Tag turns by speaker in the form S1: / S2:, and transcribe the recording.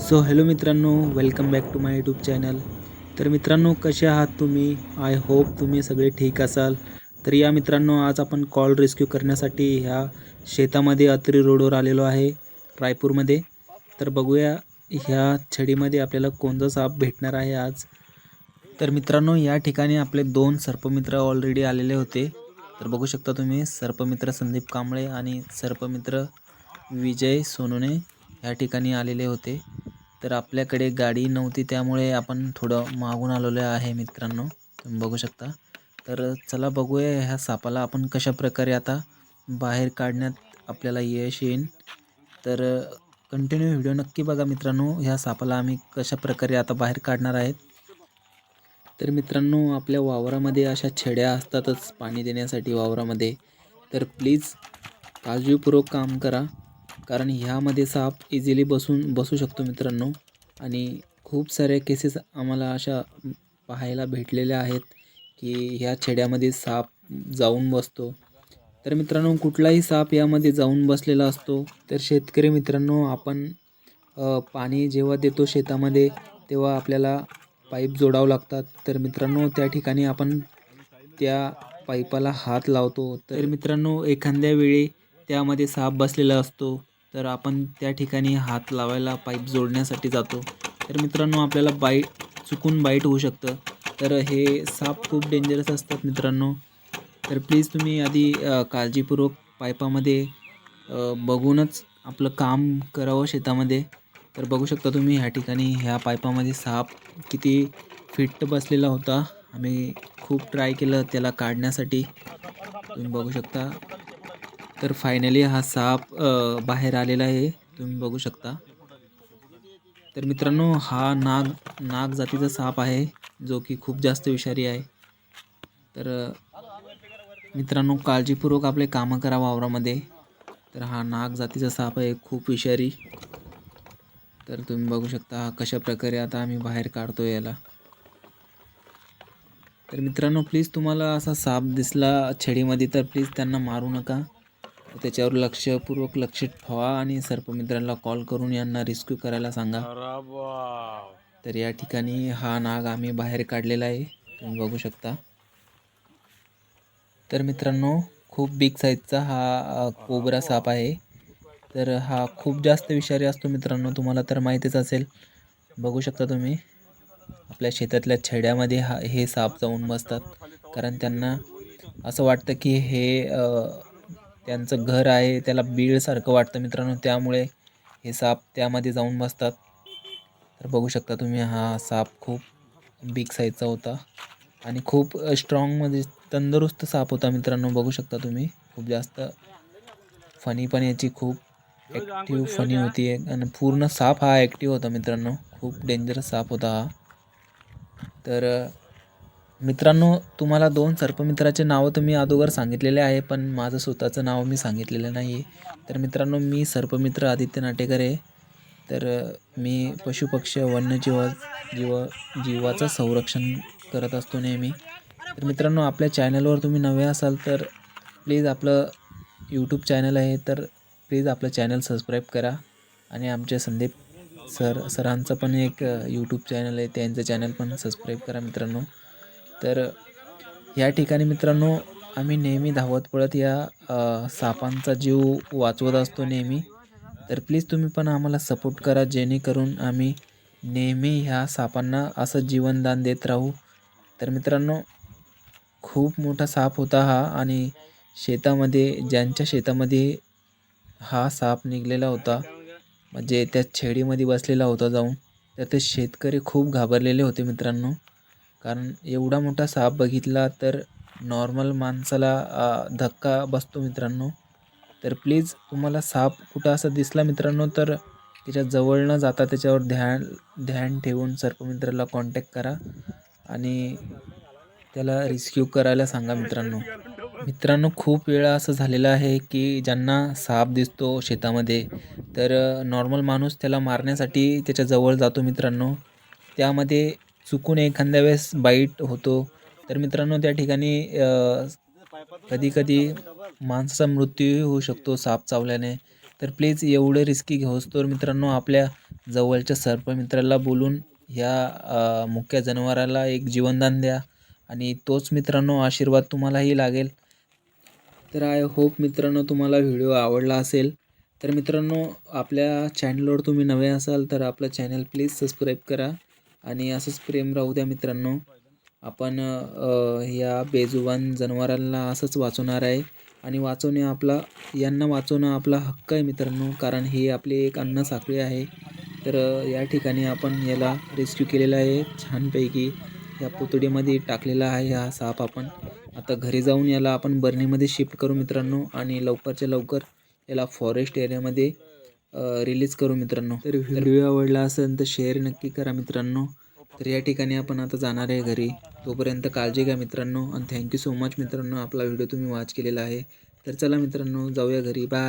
S1: So hello मित्रांनो welcome back to my YouTube channel तर मित्रांनो कसे आहात तुम्ही? आय होप तुम्ही सगळे ठीक असाल. तर या मित्रांनो आज आपण कॉल रेस्क्यू करण्यासाठी ह्या शेतामध्ये अत्री रोडवर आलेलो आहे रायपूरमध्ये. तर बघूया ह्या छडीमध्ये आपल्याला कोणता साप भेटणार आहे आज. तर मित्रांनो या ठिकाणी आपले दोन सर्पमित्र ऑलरेडी आलेले होते. तर बघू शकता तुम्ही सर्पमित्र संदीप कांबळे आणि सर्पमित्र विजय सोनूने या ठिकाणी आलेले होते. तर आपल्याकडे गाडी नव्हती त्यामुळे आपण थोडं मागून आलेलो आहे मित्रांनो. तुम्ही बघू शकता. तर चला बघूया ह्या सापाला आपण कशा प्रकारे आता बाहेर काढण्यात आपल्याला यश येईल तर कंटिन्यू व्हिडिओ नक्की बघा मित्रांनो ह्या सापाला आम्ही कशा प्रकारे आता बाहेर काढणार आहेत. तर मित्रांनो आपल्या वावरामध्ये अशा छेड्या असतातच पाणी देण्यासाठी वावरामध्ये. तर प्लीज काळजीपूर्वक काम करा कारण ह्यामध्ये साप इझिली बसून बसू शकतो मित्रांनो. आणि खूप साऱ्या केसेस आम्हाला अशा पाहायला भेटलेल्या आहेत की ह्या छेड्यामध्ये साप जाऊन बसतो. तर मित्रांनो कुठलाही साप यामध्ये जाऊन बसलेला असतो. तर शेतकरी मित्रांनो आपण पाणी जेव्हा देतो शेतामध्ये तेव्हा आपल्याला पाईप जोडावं लागतात. तर मित्रांनो त्या ठिकाणी आपण त्या पाईपाला हात लावतो. तर मित्रांनो एखाद्या वेळी त्यामध्ये साप बसलेला असतो. तर आपण त्या ठिकाणी हात लावायला पाईप जोडण्यासाठी जातो. तर मित्रांनो आपल्याला बाईट चुकून बाईट होऊ शकतं. तर हे साप खूप डेंजरस असतात मित्रांनो. तर प्लीज तुम्ही आधी काळजीपूर्वक पाईपामध्ये बघूनच आपलं काम करावं शेतामध्ये. तर बघू शकता तुम्ही ह्या ठिकाणी ह्या पाईपामध्ये साप किती फिट बसलेला होता. आम्ही खूप ट्राय केलं त्याला काढण्यासाठी. तुम्ही बघू शकता. तर फायनली हा साप बाहेर आलेला आहे. तुम्ही बघू शकता. तर मित्रांनो हा नाग नाग जातीचा साप आहे जो की खूप जास्त विषारी आहे. तर मित्रांनो काळजीपूर्वक आपले कामं करा वावरामध्ये. तर हा नाग जातीचा साप आहे खूप विषारी. तर तुम्ही बघू शकता हा कशा प्रकारे आता आम्ही बाहेर काढतो याला. तर मित्रांनो प्लीज तुम्हाला असा साप दिसला छडीमध्ये तर प्लीज त्यांना मारू नका. त्याच्यावर लक्षपूर्वक लक्ष ठेवा आणि सर्पमित्रांना कॉल करून यांना रेस्क्यू करायला सांगा. तर या ठिकाणी हा नाग आम्ही बाहेर काढलेला आहे. तुम्ही बघू शकता. तर मित्रांनो खूप बिग साईजचा हा कोबरा साप आहे. तर हा खूप जास्त विषारी असतो मित्रांनो तुम्हाला तर माहितीच असेल. बघू शकता तुम्ही. आपल्या शेतातल्या छड्यामध्ये हा हे साप जाऊन बसतात. कारण त्यांना असं वाटतं की हे त्यांचं घर आहे त्याला बीळसारखं वाटतं मित्रांनो. त्यामुळे हे साप त्यामध्ये जाऊन बसतात. तर बघू शकता तुम्ही हा साप खूप बिग साईजचा होता. आणि खूप स्ट्रॉंगमध्ये म्हणजे तंदुरुस्त साप होता मित्रांनो बघू शकता तुम्ही. खूप जास्त फनी पण याची खूप ॲक्टिव्ह फनी होती आणि पूर्ण साप हा ॲक्टिव्ह होता मित्रांनो. खूप डेंजरस साप होता हा. तर मित्रांनो तुम्हाला दोन सर्पमित्राचे नावं तुम्ही अगोदर सांगितलेले आहे पण माझं स्वतःचं नाव मी सांगितलेलं नाही आहे तर मित्रांनो मी सर्पमित्र आदित्य नाटेकर आहे. तर मी पशुपक्षी वन्यजीव जीव जीवाचं संरक्षण करत असतो नेहमी. तर मित्रांनो आपल्या चॅनलवर तुम्ही नवे असाल तर प्लीज आपलं यूट्यूब चॅनल आहे तर प्लीज आपलं चॅनल सबस्क्राईब करा. आणि आमचे संदीप सर सरांचं पण एक यूट्यूब चॅनल आहे त्यांचं चॅनल पण सबस्क्राईब करा मित्रांनो. तर या ठिकाणी मित्रांनो आम्ही नेहमी धावत पळत या सापांचा जीव वाचवत असतो नेहमी. तर प्लीज तुम्ही पण आम्हाला सपोर्ट करा जेणेकरून आम्ही नेहमी ह्या सापांना असं जीवनदान देत राहू. तर मित्रांनो खूप मोठा साप होता हा आणि शेतामध्ये ज्यांच्या शेतामध्ये हा साप निघलेला होता म्हणजे त्या छेडीमध्ये बसलेला होता जाऊन तर ते शेतकरी खूप घाबरलेले होते मित्रांनो. कारण एवढा मोठा साप बघितला तर नॉर्मल माणसाला धक्का बसतो मित्रांनो. तर प्लीज तुम्हाला साप कुठं असा दिसला मित्रांनो तर त्याच्याजवळ न जाता त्याच्यावर ध्यान ध्यान ठेवून सर्पमित्राला कॉन्टॅक्ट करा आणि त्याला रिस्क्यू करायला सांगा मित्रांनो. मित्रांनो खूप वेळा असं झालेलं आहे की ज्यांना साप दिसतो शेतामध्ये तर नॉर्मल माणूस त्याला मारण्यासाठी त्याच्याजवळ जातो मित्रांनो. त्यामध्ये चुकून एखाद्या वेळेस बाईट होतो. तर मित्रांनो त्या ठिकाणी कधी कधी माणसाचा मृत्यूही होऊ शकतो साप चावल्याने. तर प्लीज एवढं रिस्की घेऊस तर मित्रांनो आपल्या जवळच्या सर्पमित्राला बोलून ह्या मुख्य जनावराला एक जीवनदान द्या. आणि तोच मित्रांनो आशीर्वाद तुम्हालाही लागेल. तर आय होप मित्रांनो तुम्हाला व्हिडिओ आवडला असेल. तर मित्रांनो आपल्या चॅनलवर तुम्ही नवे असाल तर आपलं चॅनल प्लीज सबस्क्राईब करा. आणि असंच प्रेम राहू द्या मित्रांनो. आपण या बेजुबान जनावरांना असंच वाचवणार आहे. आणि वाचवणे आपला यांना वाचवणं आपला हक्क आहे मित्रांनो. कारण ही आपली एक अन्न साखळी आहे. तर या ठिकाणी आपण याला रेस्क्यू केलेला आहे. छानपैकी या पुतळीमध्ये टाकलेला आहे हा साप आपण. आता घरी जाऊन याला आपण बर्नीमध्ये शिफ्ट करू मित्रांनो. आणि लवकरच्या लवकर याला फॉरेस्ट एरियामध्ये रिलीज करू मित्रांनो. तर व्हिडिओ आवडला असेल तर शेअर नक्की करा मित्रांनो. तर या ठिकाणी आपण आता जाणार आहे घरी. तोपर्यंत काळजी घ्या मित्रांनो. आणि थँक्यू सो मच मित्रांनो. आपला व्हिडिओ तुम्ही वॉच केलेला आहे. तर चला मित्रांनो जाऊया घरी. बाय